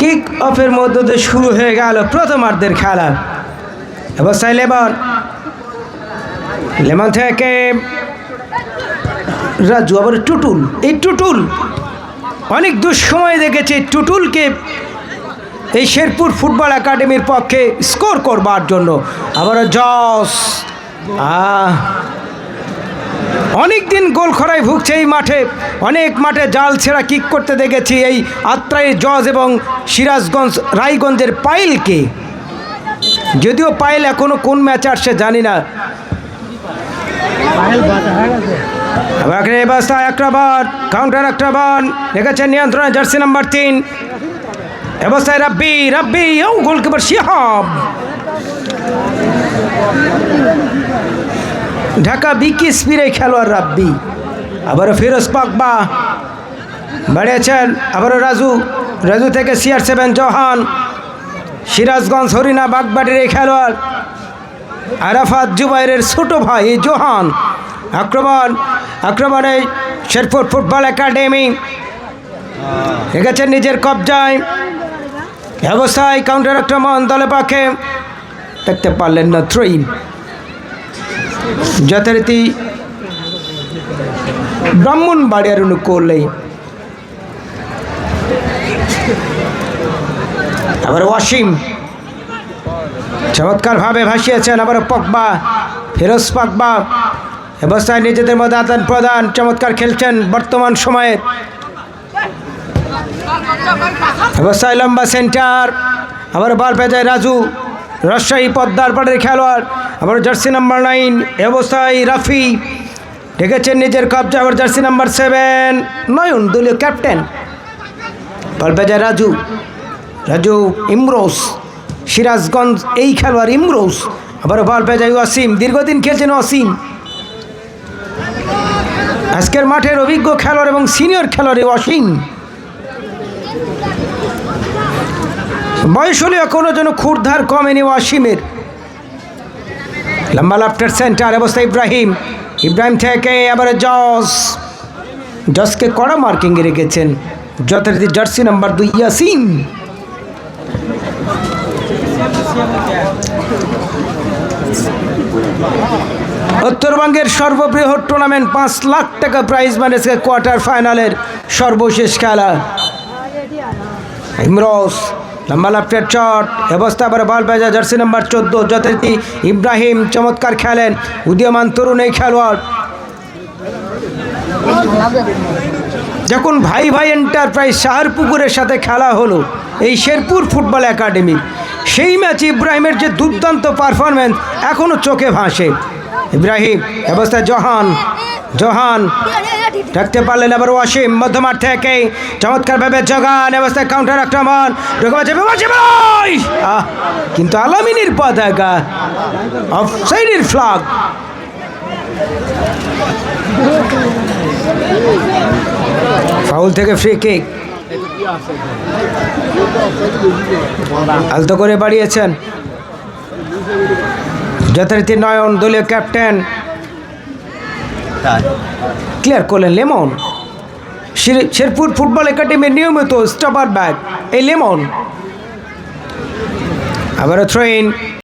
Kick অফের মধ্য দিয়ে শুরু হয়ে গেল প্রথমার্ধের খেলা। অবস্থায় লেমন লেমন থেকে রাজু আবার টুটুল। এই টুটুল, অনেক দুঃসময় দেখেছে টুটুলকে এই শেরপুর ফুটবল একাডেমির পক্ষে স্কোর করবার জন্য। আবার জস। আহ অনেক দিন গোল খরায় ভুগছে এই মাঠে। অনেক মাঠে জাল ছেঁড়া কিক করতে দেখেছি এই আত্রাই জজ এবং সিরাজগঞ্জ, রায়গঞ্জের পাইলকে যদিও পাইল এখনও কোন ম্যাচ আসছে জানি না। আবার একটা বার কাউন্টার বার রেখেছেন নিয়ন্ত্রণে জার্সি নাম্বার তিন। অবস্থায় রাব্বি রাব্বি, ও গোলকিপার শিহাব। ঢাকা বিকি স্পিরে খেলোয়াড় রাব্বি। আবারও ফিরোজ পাকবা বাড়িয়েছেন আবারও রাজু। রাজু থেকে সিআর সেভেন জহান। সিরাজগঞ্জ, হরিণা, বাগবাটির এই খেলোয়াড়। আরাফাত জুবাইরের ছোট ভাই জোহান, আক্রমণ, আক্রমণে শেরপুর ফুটবল একাডেমি রেখেছেন নিজের কবজায়। ব্যবসায় কাউন্টার আক্রমণ দলে পাখে দেখতে পারলেন না থ্রোইন যথারীতি ব্রাহ্মণ বাড়িয়ার অনুকূলেই আবার ওয়াসিম চমৎকারভাবে ভাসিয়েছেন আবার পকবা ফিরোজ পাকবা অবস্থায় নিজেদের মধ্যে আদান প্রদান, চমৎকার খেলছেন বর্তমান সময়ে। অবস্থায় লম্বা সেন্টার আবার বল পেয়ে যায় রাজু। রাজশাহী পদ্মার পাড়ের খেলোয়াড় আবার জার্সি নাম্বার নাইন অবস্থায় রাফি। ঢেকেছেন নিজের কবজা, আবার জার্সি নাম্বার সেভেন নয়ন দলীয় ক্যাপ্টেন। বল পেয়ে যায় রাজু। রাজু ইমরোস সিরাজগঞ্জ, এই খেলোয়াড় ইমরোস আবার বল পেয়ে যায় ওয়াসিম, দীর্ঘদিন খেলছেন ওয়াসিম। আজকের মাঠের অভিজ্ঞ খেলোয়াড় এবং সিনিয়র খেলোয়াড় ওয়াসিম। বয়স হলেও এখনও যেন খুরধার কমেনি ওয়াসিমের। লম্বা লাফটার সেন্টার, অবস্থা ইব্রাহিম। ইব্রাহিম থেকে আবার জস। জসকে কড়া মার্কিংয়ে রেখেছেন। যথারীতি জার্সি নাম্বার দুই ইয়াসিন উত্তরবঙ্গের সর্ববৃহৎ টুর্নামেন্ট পাঁচ লাখ টাকা প্রাইজ মানেছে কোয়ার্টার ফাইনালের সর্বশেষ খেলা। ইমরোস লম্বা লাফটের চট অবস্থা আবার বল পেয়ে জার্সি নাম্বার চোদ্দ, যথারীতি ইব্রাহিম চমৎকার খেলেন, উদীয়মান তরুণ এই খেলোয়াড়। যখন ভাই ভাই এন্টারপ্রাইজ শাহরপুকুরের সাথে খেলা হলো, এই শেরপুর ফুটবল একাডেমি সেই ম্যাচে ইব্রাহিমের যে দুর্দান্ত পারফরমেন্স এখনও চোখে ভাসে। ইব্রাহিম, অবস্থা জহান জহান। রাখতে পারলেন আবার ওয়াসিম মধ্যমার থেকে। চমৎকার ভাবে জগান অবস্থায় কাউন্টার আক্রমণ। কিন্তু আলামিনীর পতাকা অফ সাইডের ফ্লাগ ফাউল থেকে ফ্রি কিক আলতো করে বাড়িয়েছেন। যথারীতি নয়ন দলীয় ক্যাপ্টেন। ক্লিয়ার করলেন লেমন। শের- শেরপুর ফুটবল একাডেমির নিয়মিত স্টপার ব্যাগ এই লেমন। আবারও থ্রোইন